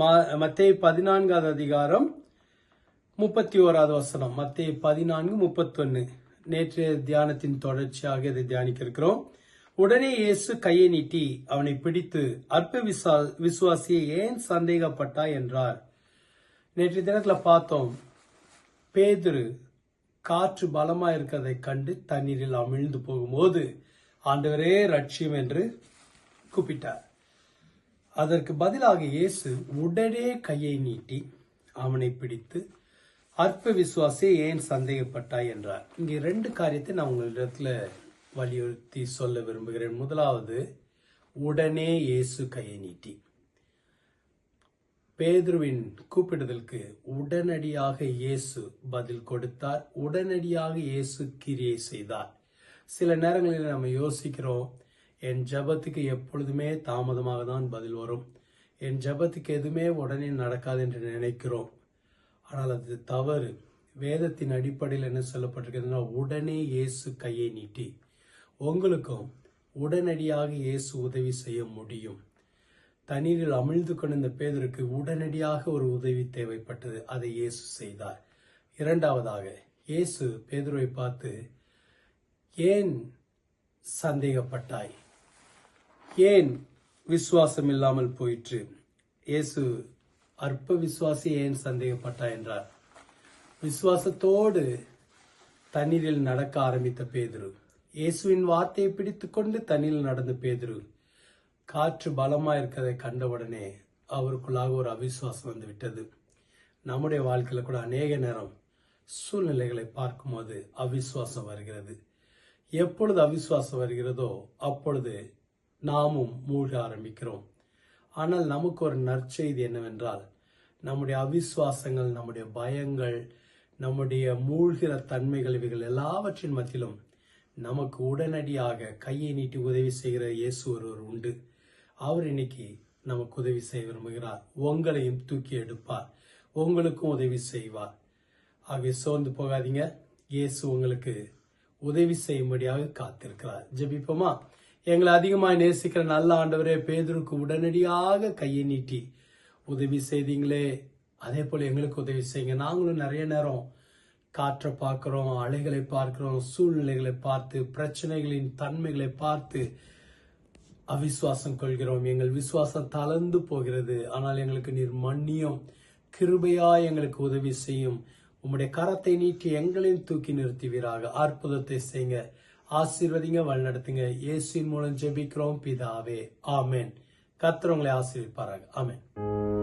மத்திய பதினான்காவது அதிகாரம் முப்பத்தி ஓராவது வசனம். மத்திய பதினான்கு முப்பத்தொன்னு. நேற்றைய தியானத்தின் தொடர்ச்சியாக இதை தியானிக்க இருக்கிறோம் உடனே இயேசு கையை நீட்டி அவனை பிடித்து அற்ப விசா விசுவாசியை ஏன் சந்தேகப்பட்டா என்றார். நேற்றைய தினத்துல பார்த்தோம் பேதுரு காற்று பலமா இருக்கிறதை கண்டு தண்ணீரில் அமிழ்ந்து போகும்போது ஆண்டவரே ரட்சியம் என்று கூப்பிட்டார். அதற்கு பதிலாக இயேசு உடனே கையை நீட்டி அவனை பிடித்து அற்ப விசுவாசே ஏன் சந்தேகப்பட்டாய்? என்றார். இங்கே ரெண்டு காரியத்தை நான் உங்களிடத்துல வலியுறுத்தி சொல்ல விரும்புகிறேன். முதலாவது உடனே இயேசு கையை நீட்டி. பேதுருவின் கூப்பிடுதலுக்கு உடனடியாக இயேசு பதில் கொடுத்தார். உடனடியாக இயேசு கிரியை செய்தார். சில நேரங்களில் நம்ம யோசிக்கிறோம் என் ஜெபத்துக்கு எப்பொழுதுமே தாமதமாக தான் பதில் வரும். என் ஜெபத்துக்கு எதுவுமே உடனே நடக்காது என்று நினைக்கிறோம். ஆனால் அது தவறு. வேதத்தின் அடிப்படையில் என்ன சொல்லப்பட்டிருக்கிறதுனா உடனே இயேசு கையை நீட்டி உங்களுக்கும் உடனடியாக இயேசு உதவி செய்ய முடியும். தண்ணீரில் அமிழ்ந்து கொண்டிருந்த பேதருக்கு உடனடியாக ஒரு உதவி தேவைப்பட்டது. அதை இயேசு செய்தார். இரண்டாவதாக இயேசு பேதுருவை பார்த்து ஏன் சந்தேகப்பட்டாய்? ஏன் விசுவாசம் இல்லாமல் போயிற்று? இயேசு அற்ப விசுவாசி ஏன் சந்தேகப்பட்டாய் என்றார். விசுவாசத்தோடு தண்ணீரில் நடக்க ஆரம்பித்த பேதுரு. இயேசுவின் வார்த்தையை பிடித்துக்கொண்டு தண்ணீரில் நடந்த பேதுரு காற்று பலமா இருக்கிறதை கண்டவுடனே அவருக்குள்ளாக ஒரு அவிசுவாசம் வந்து விட்டது. நம்முடைய வாழ்க்கையில் கூட அநேக நேரம் சூழ்நிலைகளை பார்க்கும்போது அவிசுவாசம் வருகிறது. எப்பொழுது அவிசுவாசம் வருகிறதோ அப்பொழுது நாமும் மூழ்க ஆரம்பிக்கிறோம். ஆனால் நமக்கு ஒரு நற்செய்தி என்னவென்றால் நம்முடைய அவிஸ்வாசங்கள் நம்முடைய பயங்கள் நம்முடைய மூழ்கிற தன்மைகள் இவைகள் எல்லாவற்றின் மத்தியிலும் நமக்கு உடனடியாக கையை நீட்டி உதவி செய்கிற இயேசு ஒருவர் உண்டு. அவர் இன்னைக்கு நமக்கு உதவி செய்ய விரும்புகிறார். உங்களையும் தூக்கி எடுப்பார். உங்களுக்கும் உதவி செய்வார். அவை சோர்ந்து போகாதீங்க. இயேசு உங்களுக்கு உதவி செய்யும்படியாக காத்திருக்கிறார். ஜெபிப்போமா? எங்களை அதிகமாக நேசிக்கிற நல்ல ஆண்டவரே பேதருக்கு உடனடியாக கையை நீட்டி உதவி செய்தீங்களே. அதே போல் எங்களுக்கு உதவி செய்யுங்க. நாங்களும் நிறைய நேரம் காற்றை பார்க்குறோம் அலைகளை பார்க்குறோம் சூழ்நிலைகளை பார்த்து பிரச்சனைகளின் தன்மைகளை பார்த்து அவிசுவாசம் கொள்கிறோம். எங்கள் விசுவாசம் தளர்ந்து போகிறது. ஆனால் எங்களுக்கு நீர் மன்னியும் கிருபையா எங்களுக்கு உதவி செய்யும். உம்முடைய கரத்தை நீட்டி எங்களையும் தூக்கி நிறுத்துவீராக. அற்புதத்தை செய்யுங்க. ஆசீர்வதிங்க வழிநடத்துங்க. இயேசுவின் மூலம் ஜெபிக்கிறோம் பிதாவே. ஆமென். கத்துறவங்களை ஆசீர்விப்பாராங்க ஆமேன்.